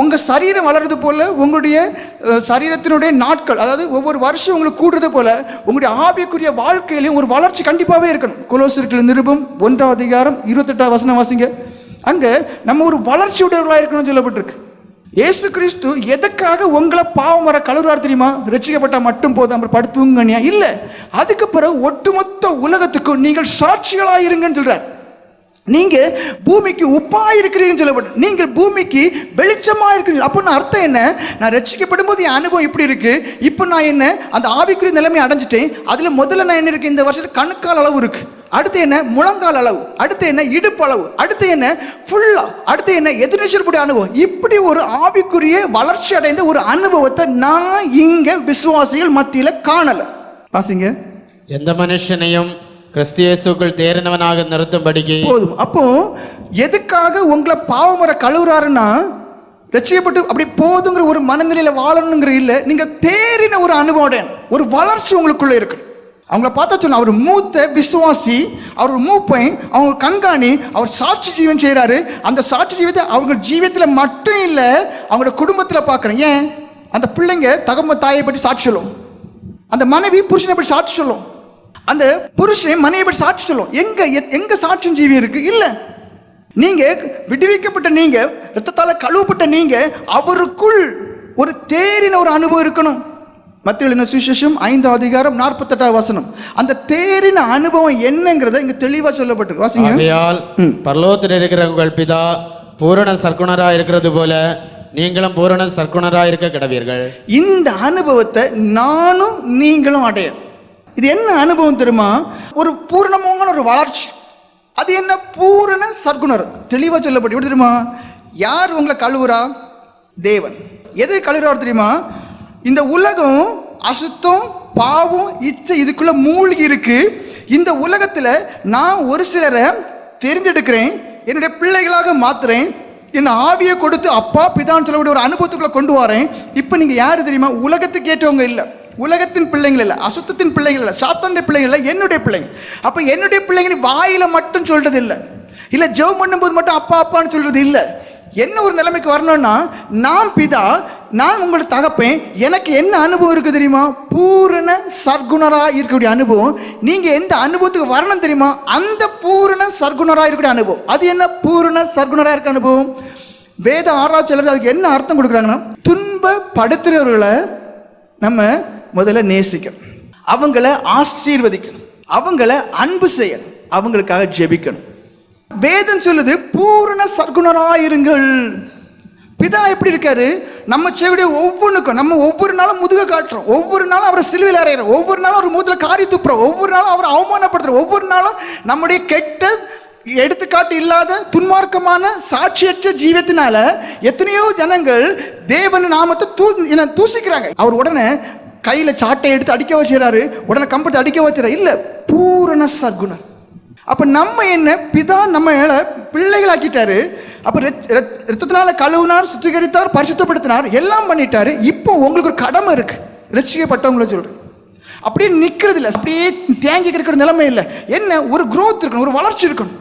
உங்கள் சரீரம் வளர்றது போல் உங்களுடைய சரீரத்தினுடைய நாட்கள் அதாவது ஒவ்வொரு வருஷம் உங்களுக்கு கூடுறது போல் உங்களுடைய ஆவிக்குரிய வாழ்க்கையிலையும் ஒரு வளர்ச்சி கண்டிப்பாகவே இருக்கணும். கொலோசிற்கில் நிருபம் ஒன்றாம் அதிகாரம் இருபத்தெட்டாம் வசனம் வாசிங்க. அங்கே நம்ம ஒரு வளர்ச்சி உடையவர்களாக இருக்கணும்னு சொல்லப்பட்டிருக்கு. இயேசு கிறிஸ்து எதுக்காக உங்களை பாவம் வர கழுவுறார் தெரியுமா? ரசிக்கப்பட்டா மட்டும் போதும் அப்புறம் படுத்துங்கனியா இல்லை. அதுக்கு பிறகு ஒட்டுமொத்த உலகத்துக்கும் நீங்கள் சாட்சிகளாக இருங்கன்னு சொல்கிறார் நீங்க பூமிக்கு உப்பா இருக்கிறீங்கன்னு சொல்லப்படும் நீங்கள் பூமிக்கு வெளிச்சமா இருக்கிறீங்க. அப்படின்னு அர்த்தம் என்ன? நான் ரசிக்கப்படும் போது என் அனுபவம் இப்படி இருக்கு. இப்போ நான் என்ன? அந்த ஆவிக்குரிய நிலைமை அடைஞ்சிட்டேன். அதுல முதல்ல நான் என்ன இருக்கு? இந்த வருஷம் கணுக்கால் அளவு இருக்கு. அடுத்து என்ன? முழங்கால் அளவு. அடுத்து என்ன? இடுப்பு அளவு. அடுத்து என்ன? ஃபுல்லா அடுத்து என்ன? எதிர்நீச்சல் அனுபவம். இப்படி ஒரு ஆவிக்குரிய வளர்ச்சி அடைந்த ஒரு அனுபவத்தை நான் இங்க விசுவாசிகள் மத்தியில காணல. வாசிங்க. எந்த மனுஷனையும் கிறிஸ்தியேசுக்குள் தேறினவனாக நிறுத்தும்படிக்கு. போதும். அப்போ எதுக்காக உங்களை பாவமர கழுவுறாருன்னா ரட்சிக்கப்பட்டு அப்படி போதுங்கிற ஒரு மனநிலையில வாழணுங்கிற இல்ல நீங்க தேறின ஒரு அனுபவம் ஒரு வளர்ச்சி உங்களுக்குள்ள இருக்கு. அவங்கள பார்த்தா சொன்ன அவர் மூத்த விசுவாசி அவர் மூப்பை மூப்பைன் அவங்க ஒரு கண்காணி அவர் சாட்சி ஜீவன் செய்கிறாரு அந்த சாட்சி ஜீவத்தை அவங்க ஜீவியத்தில் மட்டும் இல்லை அவங்களோட குடும்பத்தில் பார்க்குறேன். ஏன்? அந்த பிள்ளைங்க தகம்ப தாயை பற்றி சாட்சி சொல்லும். அந்த மனைவி புருஷனை பற்றி சாட்சி சொல்லும். அந்த புருஷன் மனைவியை பற்றி சாட்சி சொல்லும். எங்க எங்க சாட்சியம் ஜீவி இருக்கு? இல்ல. நீங்க விடுவிக்கப்பட்ட நீங்க ரத்தத்தால கழுவப்பட்ட நீங்க அவருக்குள் ஒரு தேறின ஒரு அனுபவம் இருக்கணும். மத்திய சுவிசேஷம் ஐந்தாம் அதிகாரம் நாற்பத்தெட்டாம் வசனம். அந்த தேறின அனுபவம் என்னங்கிறத இங்க தெளிவா சொல்லப்பட்டிருக்கு. வாசிங்க. பரலோகத்தில் இருக்கிற உங்கள் பிதா பூரண சர்க்குணரா இருக்கிறது போல நீங்களும் பூரண சர்க்குணரா இருக்க கிடவீர்கள். இந்த அனுபவத்தை நானும் நீங்களும் அடையணும். இது என்ன அனுபவம் தெரியுமா? ஒரு பூர்ணமான ஒரு வளர்ச்சி. அது என்ன பூரண சர்க்குணர் தெளிவாக சொல்லப்பட்டு எப்படி தெரியுமா? யார் உங்களை கழுவுறா? தேவன். எதை கழுவுறாரு தெரியுமா? இந்த உலகம் அசுத்தம் பாவம் இச்சை இதுக்குள்ள மூழ்கி இருக்கு. இந்த உலகத்தில் நான் ஒரு சிலரை தெரிஞ்செடுக்கிறேன். என்னுடைய பிள்ளைகளாக மாத்துறேன். என் ஆவியை கொடுத்து அப்பா பிதான்னு சொல்லக்கூடிய ஒரு அனுபவத்துக்குள்ளே கொண்டு வரேன். இப்போ நீங்கள் யார் தெரியுமா? உலகத்துக்கு ஏற்றவங்க இல்லை. உலகத்தின் பிள்ளைங்கள் இல்லை அசுத்தத்தின் பிள்ளைங்கள் இல்லை சாத்தானுடைய பிள்ளைங்கள் இல்லை என்னுடைய பிள்ளைங்க. அப்போ என்னுடைய பிள்ளைங்க வாயில மட்டும் சொல்றது இல்லை. இல்லை ஜெபம் பண்ணும்போது மட்டும் அப்பா அப்பான்னு சொல்றது இல்லை. என்ன ஒரு நிலைமைக்கு வரணும்னா நான் பிதா நான் உங்களை தகப்பேன் எனக்கு என்ன அனுபவம் இருக்கு தெரியுமா? பூரண சர்க்குணராக இருக்கக்கூடிய அனுபவம். நீங்க எந்த அனுபவத்துக்கு வரணும் தெரியுமா? அந்த பூரண சர்க்குணராக இருக்கக்கூடிய அனுபவம். அது என்ன? பூரண சர்க்குணராக இருக்க அனுபவம். வேத ஆராய்ச்சியாளர் அதுக்கு என்ன அர்த்தம் கொடுக்குறாங்கன்னா துன்பப்படுத்துறவர்களை நம்ம முதல்ல நேசிக்கணும். அவங்கள ஆசீர்வதிக்கணும். அவங்கள அன்பு செய்யணும். அவங்களுக்காக ஜெபிக்கணும். வேதம் சொல்லுது பூரண சர்க்குணராயிருங்கள். பிதா எப்படி இருக்காரு? நம்ம செவிடைய ஒவ்வொன்றுக்கும் நம்ம ஒவ்வொரு நாளும் முதுக காட்டுறோம். ஒவ்வொரு நாளும் அவரை சிலுவையில் அறையிறோம். ஒவ்வொரு நாளும் அவர் முதல்ல காரி துப்புறோம். ஒவ்வொரு நாளும் அவரை அவமானப்படுத்துறோம். ஒவ்வொரு நாளும் நம்முடைய கெட்ட எடுத்துக்காட்டு இல்லாத துன்மார்க்கமான சாட்சியற்ற ஜீவத்தினால எத்தனையோ ஜனங்கள் தேவன் நாமத்தை தூ என்ன தூசிக்கிறாங்க. அவர் உடனே கையில் சாட்டை எடுத்து அடிக்க வச்சுறாரு உடனே கம்பத்தை அடிக்க வச்சுறாரு இல்லை பூரண சர்க்குணர் அப்போ நம்ம என்ன? பிதா நம்ம பிள்ளைகளாக்கிட்டாரு. அப்போ ரத்- ரத்- ரத்தத்தினால கழுவுனார் சுத்திகரித்தார் பரிசுத்தப்படுத்தினார் எல்லாம் பண்ணிட்டாரு. இப்போ உங்களுக்கு ஒரு கடமை இருக்கு. ரசிக்கப்பட்டவங்கள சொல்கிறேன் அப்படியே நிற்கிறது இல்லை. அப்படியே தேங்கி கிடக்கிற நிலைமை இல்லை. என்ன? ஒரு குரோத் இருக்கணும் ஒரு வளர்ச்சி இருக்கணும்.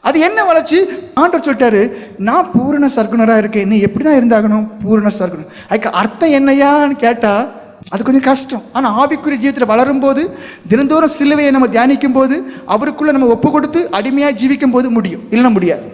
அது என்ன வளர்ச்சி? ஆண்டவர் சொல்லிட்டாரு நான் பூரண சர்க்குனராக இருக்கேன். நீ எப்படி தான் இருந்தாகணும்? பூரண சர்க்குனர் அதுக்கு அர்த்தம் என்னையான்னு கேட்டால் அது கொஞ்சம் கஷ்டம். ஆனால் ஆவிக்குரிய ஜீவிதத்தில் வளரும் போது தினந்தோறும் சிலுவையை நம்ம தியானிக்கும் போது அவருக்குள்ளே நம்ம ஒப்பு கொடுத்து அடிமையாக ஜீவிக்கும் போது முடியும். இல்லைன்னா முடியாது.